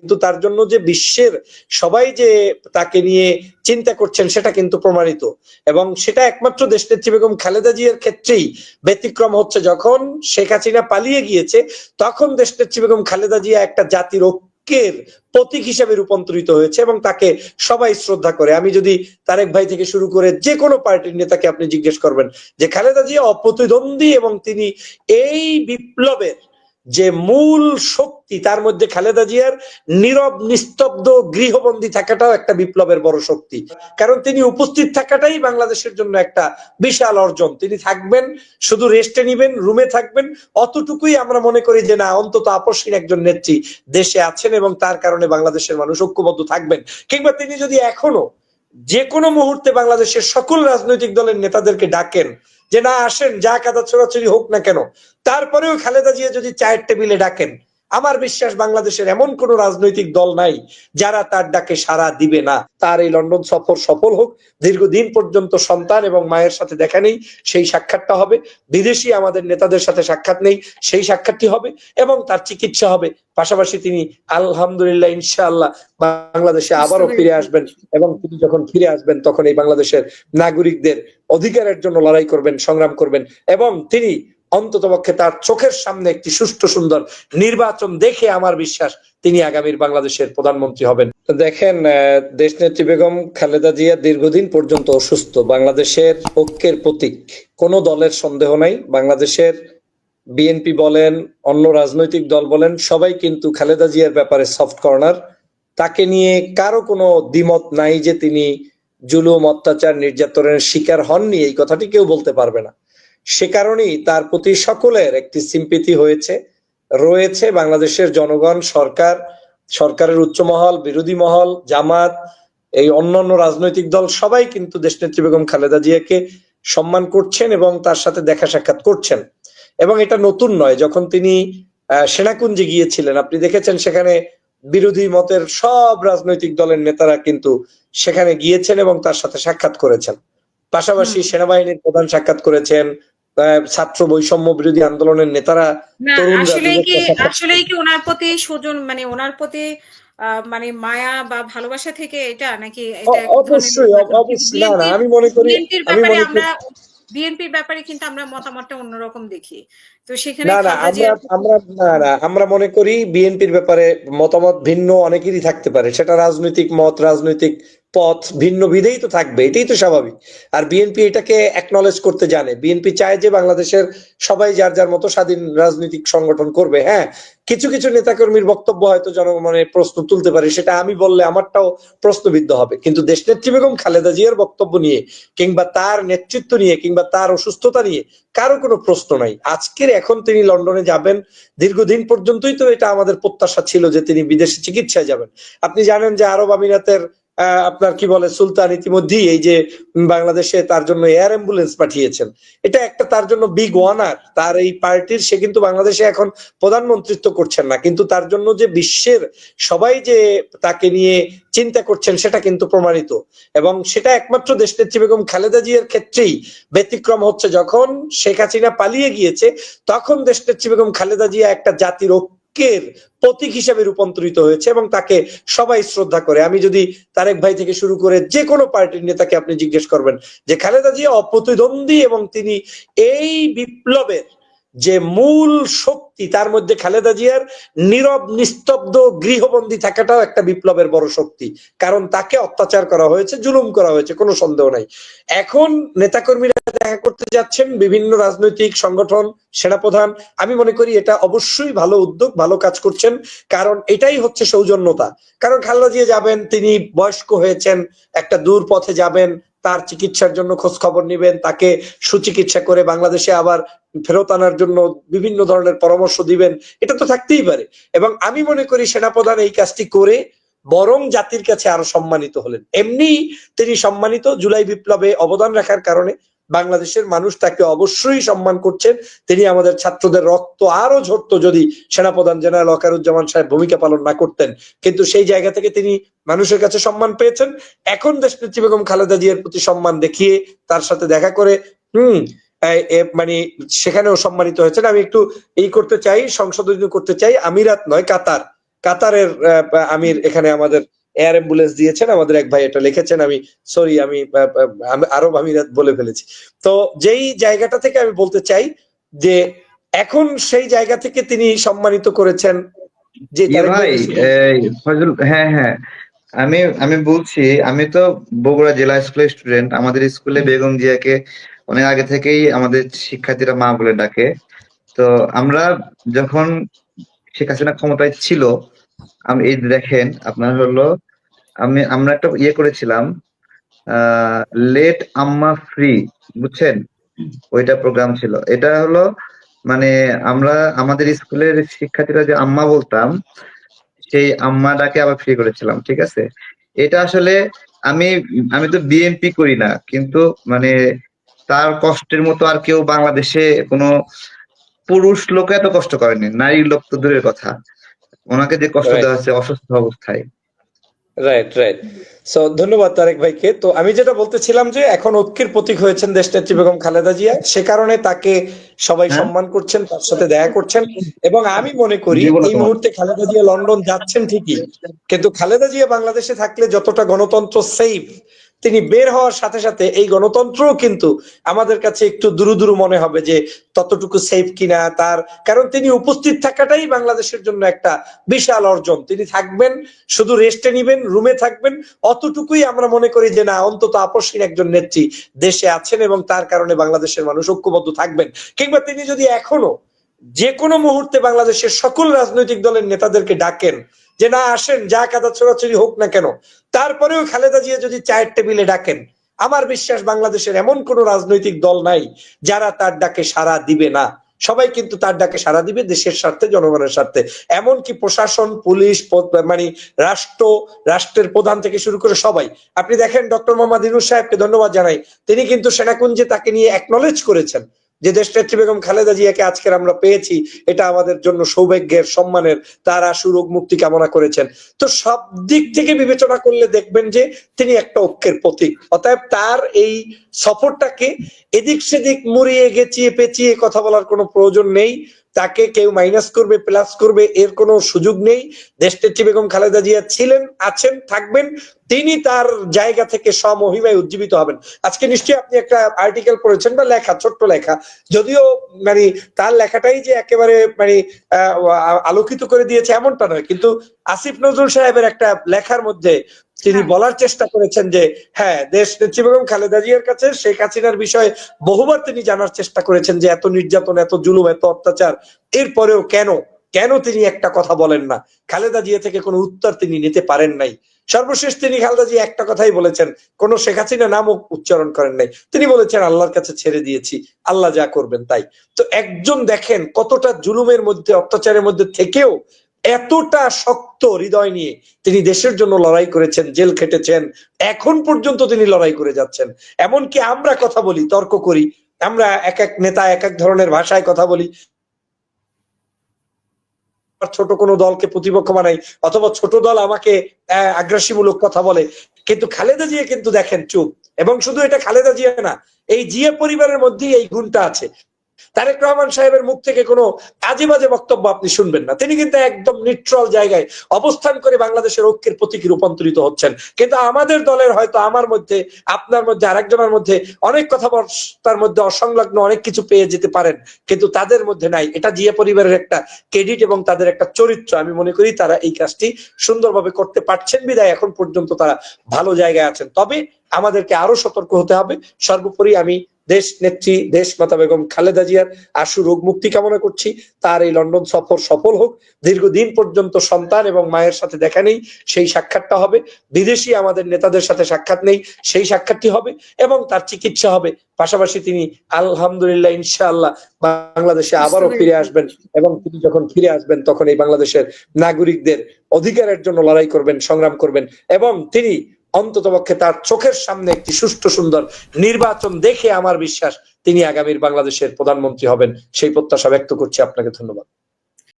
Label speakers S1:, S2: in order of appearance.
S1: কিন্তু তার জন্য যে বিশ্বের সবাই যে তাকে নিয়ে চিন্তা করছেন, সেটা কিন্তু প্রমাণিত। এবং সেটা একমাত্র দেশনেত্রী বেগম খালেদা জিয়ার ক্ষেত্রেই ব্যতিক্রম হচ্ছে। যখন শেখ হাসিনা পালিয়ে গিয়েছে, তখন দেশনেত্রী বেগম খালেদা জিয়া একটা জাতির ঐক্যের প্রতীক হিসেবে রূপান্তরিত হয়েছে এবং তাকে সবাই শ্রদ্ধা করে। আমি যদি তারেক ভাই থেকে শুরু করে যে কোনো পার্টির নেতাকে আপনি জিজ্ঞেস করবেন যে, খালেদা জিয়া অপ্রতিদ্বন্দ্বী এবং তিনি এই বিপ্লবের যে মূল শক্তি, তার মধ্যে খালেদা জিয়ার নীরব, নিস্তব্ধ, গৃহবন্দী থাকাটাও একটা বিপ্লবের বড় শক্তি। কারণ তিনি উপস্থিত থাকাটাই বাংলাদেশের জন্য একটা বিশাল অর্জন। তিনি থাকবেন, শুধু রেস্টে নিবেন রুমে থাকবেন, অতটুকুই আমরা মনে করি যে না, অন্তত আপসহীন একজন নেত্রী দেশে আছেন এবং তার কারণে বাংলাদেশের মানুষ ঐক্যবদ্ধ থাকবেন। কিংবা তিনি যদি এখনও যে কোনো মুহূর্তে বাংলাদেশের সকল রাজনৈতিক দলের নেতাদেরকে ডাকেন যে, না, আসেন, যা কাদা ছোড়াছড়ি হোক না কেন। তারপরেও খালেদা জিয়া যদি চায়ের টেবিলে ডাকেন আমার বিশ্বাস বাংলাদেশের এমন কোন রাজনৈতিক দল নাই যারা তার ডাকে সাড়া দিবে না। তার এই লন্ডন সফর সফল হোক দীর্ঘদিন পর্যন্ত সন্তান এবং মায়ের সাথে দেখা নেই সেই সাক্ষাৎটা হবে। বিদেশি আমাদের নেতাদের সাথে সাক্ষাৎ নেই সেই সাক্ষাৎটি হবে এবং তার চিকিৎসা হবে। পাশাপাশি তিনি আলহামদুলিল্লাহ ইনশাআল্লাহ বাংলাদেশে আবারও ফিরে আসবেন এবং তিনি যখন ফিরে আসবেন তখন এই বাংলাদেশের নাগরিকদের অধিকারের জন্য লড়াই করবেন সংগ্রাম করবেন এবং তিনি অন্ততপক্ষে তার চোখের সামনে একটি সুষ্ঠু সুন্দর নির্বাচন দেখে আমার বিশ্বাস তিনি আগামীর বাংলাদেশের প্রধানমন্ত্রী হবেন। দেখেন দেশনেত্রী বেগম খালেদা জিয়া দীর্ঘদিন পর্যন্ত অসুস্থ। বাংলাদেশের ঐক্যের প্রতীক। কোনো দলের সন্দেহ নাই। বাংলাদেশের বিএনপি বলেন, অন্য রাজনৈতিক দল বলেন, সবাই কিন্তু খালেদা জিয়ার ব্যাপারে সফট কর্নার তাকে নিয়ে কারও কোনো দ্বিমত নাই যে তিনি জুলুম, অত্যাচার, নির্যাতনের শিকার হননি। এই কথাটি কেউ বলতে পারবে না। সে কারণেই তার প্রতি সকলের একটি সিম্পিতি হয়েছে। রয়েছে বাংলাদেশের জনগণ, সরকার, সরকারের উচ্চমহল, বিরোধী মহল, জামাত, এই অন্যান্য রাজনৈতিক দল সবাই কিন্তু দেশনেত্রী বেগম খালেদা জিয়াকে সম্মান করছেন এবং তার সাথে দেখা সাক্ষাৎ করছেন। এবং এটা নতুন নয়, যখন তিনি সেনাকুঞ্জে গিয়েছিলেন, আপনি দেখেছেন সেখানে বিরোধী মতের সব রাজনৈতিক দলের নেতারা কিন্তু সেখানে গিয়েছেন এবং তার সাথে সাক্ষাৎ করেছেন। পাশাপাশি সেনাবাহিনীর প্রধান সাক্ষাৎ করেছেন ছাত্র বৈষম্য বিরোধী আন্দোলনের নেতারা
S2: আসলে কি আসলে কি ওনার প্রতি সুজন মানে ওনার প্রতি মানে মায়া বা ভালোবাসা থেকে এটা নাকি
S1: অবশ্যই অবশ্যই না আমি মনে করি আমি মনে করি
S2: বিএনপির ব্যাপারে কিন্তু আমরা মতামতটা অন্যরকম দেখি। তো সেখানে
S1: না না আমরা আমরা না না আমরা মনে করি বিএনপির ব্যাপারে মতামত ভিন্ন অনেকেরই থাকতে পারে। সেটা রাজনৈতিক মত রাজনৈতিক পথ ভিন্ন বিধেই তো থাকবে এটাই তো স্বাভাবিক। আর বিএনপি এটাকে একনলেজ করতে জানে। বিএনপি চায় যে বাংলাদেশের সবাই যার যার মতো স্বাধীন রাজনৈতিক সংগঠন করবে হ্যাঁ। কিছু কিছু নেতাকর্মীর বক্তব্য হয়তো জনগণের প্রশ্ন তুলতে পারে সেটা আমি বললে আমারটাও প্রশ্নবিদ্ধ হবে। কিন্তু দেশনেত্রী বেগম খালেদা জিয়ার বক্তব্য নিয়ে কিংবা তার নেতৃত্ব নিয়ে কিংবা তার অসুস্থতা নিয়ে কারও কোনো প্রশ্ন নাই। আজকের এখন তিনি লন্ডনে যাবেন। দীর্ঘদিন পর্যন্তই তো এটা আমাদের প্রত্যাশা ছিল যে তিনি বিদেশে চিকিৎসায় যাবেন। আপনি জানেন যে আরব আমিরাতের আপনার কি বলে, সুলতান ইতিমধ্যেই এই যে বাংলাদেশে তার জন্য এয়ার অ্যাম্বুলেন্স পাঠিয়েছেন। এটা একটা তার জন্য বিগ ওয়ানার তার এই পার্টির, সে কিন্তু বাংলাদেশে এখন প্রধানমন্ত্রিত্ব করছেন না। কিন্তু তার জন্য যে বিশ্বের সবাই যে তাকে নিয়ে চিন্তা করছেন, সেটা কিন্তু প্রমাণিত। এবং সেটা একমাত্র দেশনেত্রী বেগম খালেদা জিয়ার ক্ষেত্রেই ব্যতিক্রম হচ্ছে। যখন শেখ হাসিনা পালিয়ে গিয়েছে, তখন দেশনেত্রী বেগম খালেদা জিয়া একটা জাতির ঐক্যের প্রতীক হিসেবে রূপান্তরিত হয়েছে এবং তাকে সবাই শ্রদ্ধা করে। আমি যদি তারেক ভাই থেকে শুরু করে যে কোনো পার্টির নেতাকে আপনি জিজ্ঞেস করবেন যে, খালেদা জিয়া অপ্রতিদ্বন্দ্বী এবং তিনি এই বিপ্লবের যে মূল শক্তি তার মধ্যে খালেদা জিয়ার নীরব, নিস্তব্ধ, গৃহবন্দী থাকাটাও একটা বিপ্লবের বড় শক্তি। কারণ তাকে অত্যাচার করা হয়েছে, জুলুম করা হয়েছে, কোনো সন্দেহ নাই। এখন নেতাকর্মীরা দেখা করতে যাচ্ছেন, বিভিন্ন রাজনৈতিক সংগঠন, সেনাপ্রধান। আমি মনে করি এটা অবশ্যই ভালো উদ্যোগ, ভালো কাজ করছেন। কারণ এটাই হচ্ছে সৌজন্যতা। কারণ খালেদা জিয়া যাবেন, তিনি বয়স্ক হয়েছেন, একটা দূর পথে যাবেন তার চিকিৎসার জন্য খোঁজ খবর নিবেন, তাকে সুচিকিৎসা করে বাংলাদেশে আবার ফেরত আনার জন্য বিভিন্ন ধরনের পরামর্শ দিবেন, এটা তো থাকতেই পারে। এবং আমি মনে করি সেনাপ্রধান এই কাজটি করে বরং জাতির কাছে আরও সম্মানিত হলেন। এমনি তিনি সম্মানিত, জুলাই বিপ্লবে অবদান রাখার কারণে বাংলাদেশের মানুষ তাকে অবশ্যই সম্মান করছেন। তিনি আমাদের ছাত্রদের রক্ত আরও ঝরতো যদি সেনাপ্রধান জেনারেল অকারুজ্জামান সাহেব ভূমিকা পালন না করতেন। কিন্তু সেই জায়গা থেকে তিনি মানুষের কাছে সম্মান পেয়েছেন। এখন দেশ দেশনেত্রী বেগম খালেদা জিয়ার প্রতি সম্মান দেখিয়ে তার সাথে দেখা করে, হম মানে সেখানেও সম্মানিত হয়েছেন। আমি একটু এই করতে চাই, সংশোধনী করতে চাই। আমিরাত নয়, কাতার। কাতারের আমির এখানে আমাদের এয়ার অ্যাম্বুলেন্স দিয়েছেন আমাদের এক ভাই এটা লিখেছেন আমি সরি আমি আরব আমিরাত বলে ফেলেছি। তো যেই জায়গাটা থেকে আমি বলতে চাই যে এখন সেই জায়গা থেকে তিনি সম্মানিত করেছেন যে
S3: ইয়ে ভাই হ্যাঁ হ্যাঁ। আমি আমি বলছি আমি তো বগুড়া জেলা স্কুলের স্টুডেন্ট আমাদের স্কুলে বেগম জিয়াকে অনেক আগে থেকেই আমাদের শিক্ষার্থীরা মা বলে ডাকে। তো আমরা যখন শেখ হাসিনা ক্ষমতায় ছিল আমি এই দেখেন, আপনার হলো, আমি, আমরা একটা ইয়ে করেছিলাম লেট আম্মা ফ্রি, বুঝছেন? ওইটা প্রোগ্রাম ছিল। এটা হলো মানে আমরা, আমাদের স্কুলের শিক্ষার্থীরা যে আম্মা বলতাম, সেই আম্মাটাকে আবার ফ্রি করেছিলাম, ঠিক আছে? এটা আসলে আমি আমি তো বিএমপি করি না, কিন্তু মানে তার কষ্টের মতো আর কেউ বাংলাদেশে কোনো পুরুষ লোক এত কষ্ট করেনি নারী লোক তো দূরের কথা। ওনাকে যে কষ্ট দেওয়া হচ্ছে অসুস্থ অবস্থায়।
S1: রাইট রাইট সো ধন্যবাদ তারেক ভাইকে। তো আমি যেটা বলতেছিলাম যে এখন ঐক্যের প্রতীক হয়েছেন দেশনেত্রী বেগম খালেদা জিয়া। সে কারণে তাকে সবাই
S3: হ্যাঁ।
S1: সম্মান করছেন তার সাথে দেখা করছেন। এবং আমি মনে করি এই মুহূর্তে খালেদা জিয়া লন্ডন যাচ্ছেন ঠিকই। কিন্তু খালেদা জিয়া বাংলাদেশে থাকলে যতটা গণতন্ত্র সেফ তিনি বের হওয়ার সাথে সাথে এই গণতন্ত্রও কিন্তু আমাদের কাছে একটু দুরু দুরু মনে হবে যে ততটুকু সেফ কিনা তার, কারণ তিনি উপস্থিত থাকাটাই বাংলাদেশের জন্য একটা বিশাল অর্জন। তিনি থাকবেন, শুধু রেস্টে নিবেন রুমে থাকবেন, অতটুকুই আমরা মনে করি যে না, অন্তত আপসহীন একজন নেত্রী দেশে আছেন এবং তার কারণে বাংলাদেশের মানুষ ঐক্যবদ্ধ থাকবেন। কিংবা তিনি যদি এখনও যে কোনো মুহূর্তে বাংলাদেশের সকল রাজনৈতিক দলের নেতাদেরকে ডাকেন যে, না, আসেন, যা কাদা ছোড়াছড়ি হোক না কেন। তারপরেও খালেদা জিয়া যদি চায়ের টেবিলে ডাকেন, আমার বিশ্বাস বাংলাদেশের এমন কোন রাজনৈতিক দল নাই যারা তার ডাকে সাড়া দিবে না। সবাই কিন্তু তার ডাকে সাড়া দিবে দেশের স্বার্থে, জনগণের স্বার্থে। এমনকি প্রশাসন, পুলিশ মানে রাষ্ট্র, রাষ্ট্রের প্রধান থেকে শুরু করে সবাই। আপনি দেখেন ডক্টর মোহাম্মদ ইনুস সাহেবকে ধন্যবাদ জানাই। তিনি কিন্তু সেনাকুঞ্জে তাকে নিয়ে একনলেজ করেছেন। যে দেশনেত্রী বেগম খালেদা জিয়াকে আজকের আমরা পেয়েছি, এটা আমাদের জন্য সৌভাগ্যের, সম্মানের, তার আশু রোগ মুক্তি কামনা করেছেন। তো সব দিক থেকে বিবেচনা করলে দেখবেন যে তিনি একটা ঐক্যের প্রতীক। অতএব তার এই সফরটাকে এদিক সেদিক মুড়িয়ে গেছিয়ে পেঁচিয়ে কথা বলার কোনো প্রয়োজন নেই। তাকে কেউ মাইনাস করবে প্লাস করবে, এর কোনো সুযোগ নেই। দেশনেত্রী বেগম খালেদা জিয়া ছিলেন, আছেন, থাকবেন। তিনি তার জায়গা থেকে স্বমহিমায় উজ্জীবিত হবেন। আজকে নিশ্চয়ই আপনি একটা আর্টিকেল পড়েছেন বা লেখা, ছোট্ট লেখা। যদিও মানে তার লেখাটাই যে একেবারে মানে আলোকিত করে দিয়েছে এমনটা নয়। কিন্তু আসিফ নজরুল সাহেবের একটা লেখার মধ্যে তিনি
S2: হ্যাঁ।
S1: বলার চেষ্টা করেছেন যে হ্যাঁ দেশ নেত্রী বেগম খালেদা জিয়ার কাছে শেখ হাসিনার বিষয়ে বহুবার তিনি জানার চেষ্টা করেছেন যে এত নির্যাতন এত জুলুম এত অত্যাচার এরপরেও কেন? কেন তিনি একটা কথা বলেন না? খালেদা জিয়া থেকে কোনো উত্তর তিনি নিতে পারেন নাই। সর্বশেষ তিনি খালেদা জিয়া একটা কথাই বলেছেন কোন শেখ হাসিনা নামও উচ্চারণ করেন নাই। তিনি বলেছেন আল্লাহর কাছে ছেড়ে দিয়েছি আল্লাহ যা করবেন তাই। তো একজন দেখেন কতটা জুলুমের মধ্যে অত্যাচারের মধ্যে থেকেও এতটা শক্ত হৃদয় নিয়ে তিনি দেশের জন্য লড়াই করেছেন, জেল খেটেছেন, এখন পর্যন্ত তিনি লড়াই করে যাচ্ছেন। এমনকি আমরা কথা বলি, তর্ক করি, আমরা এক এক নেতা এক এক ধরনের ভাষায় কথা বলি। ছোট কোনো দলকে প্রতিপক্ষ বানাই, অথবা ছোট দল আমাকে আগ্রাসীমূলক কথা বলে। কিন্তু খালেদা জিয়া কিন্তু দেখেন, চুপ। এবং শুধু এটা খালেদা জিয়া না, এই জিয়া পরিবারের মধ্যেই এই গুণটা আছে। তারেক রহমান সাহেবের মুখ থেকে কোনো আজে বাজে বক্তব্য আপনি শুনবেন না। তিনি কিন্তু একদম নিউট্রাল জায়গায় অবস্থান করে বাংলাদেশের ঐক্যের প্রতীকী রূপান্তরিত হচ্ছেন। কিন্তু আমাদের দলের হয়তো আমার মধ্যে, আপনার মধ্যে, আরেকজনের মধ্যে অনেক কথাবার্তার মধ্যে অসংলগ্ন অনেক কিছু পেয়ে যেতে পারেন, কিন্তু তাদের মধ্যে নাই। এটা জিয়া পরিবারের একটা ক্রেডিট এবং তাদের একটা চরিত্র। আমি মনে করি তারা এই কাজটি সুন্দরভাবে করতে পারছেন। বিদায় এখন পর্যন্ত তারা ভালো জায়গায় আছেন। তবে আমাদেরকে আরও সতর্ক হতে হবে। সর্বোপরি আমি দেশ নেত্রী দেশ মাতা বেগম খালেদা জিয়ার আশু রোগ মুক্তি কামনা করছি। তার এই লন্ডন সফর সফল হোক। দীর্ঘদিন পর্যন্ত সন্তান এবং মায়ের সাথে দেখা নেই সেই সাক্ষাৎটা হবে। বিদেশি আমাদের নেতাদের সাথে সাক্ষাৎ নেই সেই সাক্ষাৎটি হবে এবং তার চিকিৎসা হবে। পাশাপাশি তিনি আলহামদুলিল্লাহ ইনশাআল্লাহ বাংলাদেশে আবারও ফিরে আসবেন এবং তিনি যখন ফিরে আসবেন তখন এই বাংলাদেশের নাগরিকদের অধিকারের জন্য লড়াই করবেন সংগ্রাম করবেন এবং তিনি অন্ততপক্ষে তার চোখের সামনে একটি সুষ্ঠু, সুন্দর নির্বাচন দেখে আমার বিশ্বাস তিনি আগামীর বাংলাদেশের প্রধানমন্ত্রী হবেন। সেই প্রত্যাশা ব্যক্ত করছি। আপনাকে ধন্যবাদ।